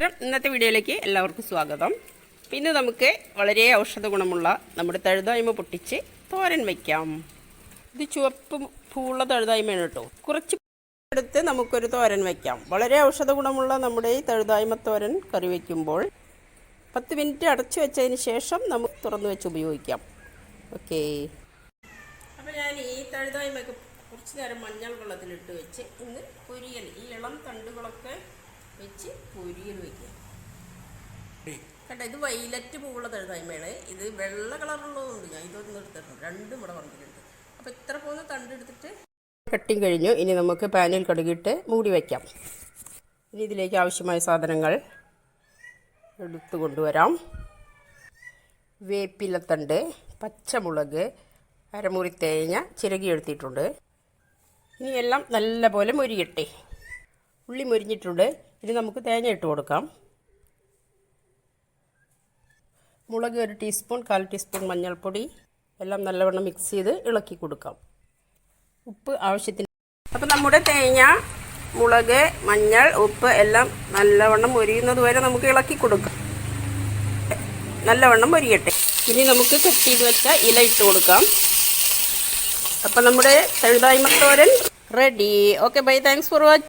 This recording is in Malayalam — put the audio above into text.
ഇന്നത്തെ വീഡിയോയിലേക്ക് എല്ലാവർക്കും സ്വാഗതം. പിന്നെ നമുക്ക് വളരെ ഔഷധ ഗുണമുള്ള നമ്മുടെ തഴുതായ്മ പൊട്ടിച്ച് തോരൻ വയ്ക്കാം ഇത് ചുവപ്പ് പൂവുള്ള തഴുതായ്മയാണ് കേട്ടോ. കുറച്ച് എടുത്ത് നമുക്കൊരു തോരൻ വയ്ക്കാം വളരെ ഔഷധ ഗുണമുള്ള നമ്മുടെ ഈ തഴുതായ്മ തോരൻ കറി വയ്ക്കുമ്പോൾ പത്ത് മിനിറ്റ് അടച്ചു വെച്ചതിന് ശേഷം നമുക്ക് തുറന്നു വെച്ച് ഉപയോഗിക്കാം. ഓക്കെ. അപ്പോൾ ഞാൻ ഈ തഴുതായ്മയൊക്കെ കുറച്ച് നേരം മഞ്ഞൾ വെള്ളത്തിലിട്ട് വെച്ച് ഇന്ന് പൊരിയൽ ഈ ഇളം തണ്ടുകളൊക്കെ വെച്ച് പൊരിയൽ വയ്ക്കുക കേട്ടോ ഇത് വൈലറ്റ് പൂവുള്ള തഴുതായ്മയാണ് ഇത് വെള്ള കളറുള്ളതുകൊണ്ട് ഞാൻ ഇതൊന്നും എടുത്തിട്ടുണ്ട് രണ്ടും ഇവിടെ വന്നിട്ടുണ്ട്. അപ്പോൾ ഇത്ര പോലെ തണ്ടെടുത്തിട്ട് കട്ടിങ് കഴിഞ്ഞു. ഇനി നമുക്ക് പാനിൽ കടുകിട്ട് മൂടി വയ്ക്കാം ഇനി ഇതിലേക്ക് ആവശ്യമായ സാധനങ്ങൾ എടുത്തു കൊണ്ടുവരാം. വേപ്പിലത്തണ്ട് പച്ചമുളക് അരമുറി തേങ്ങ ചിരകി എടുത്തിട്ടുണ്ട്. ഇനി എല്ലാം നല്ലപോലെ മൊരിയട്ടെ. ഉള്ളി മൊരിഞ്ഞിട്ടുണ്ട്. ഇനി നമുക്ക് തേങ്ങ ഇട്ട് കൊടുക്കാം. മുളക് ഒരു ടീസ്പൂൺ കാൽ ടീസ്പൂൺ മഞ്ഞൾപ്പൊടി എല്ലാം നല്ലവണ്ണം മിക്സ് ചെയ്ത് ഇളക്കി കൊടുക്കാം. ഉപ്പ് ആവശ്യത്തിന് അപ്പം നമ്മുടെ തേങ്ങ മുളക് മഞ്ഞൾ ഉപ്പ് എല്ലാം നല്ലവണ്ണം ഒരിയുന്നത് വരെ നമുക്ക് ഇളക്കി കൊടുക്കാം. നല്ലവണ്ണം ഒരിയട്ടെ ഇനി നമുക്ക് കട്ട് ചെയ്ത് വെച്ച ഇല ഇട്ട് കൊടുക്കാം. അപ്പം നമ്മുടെ തഴുതായ്മത്തോരൻ ready okay bye thanks for watch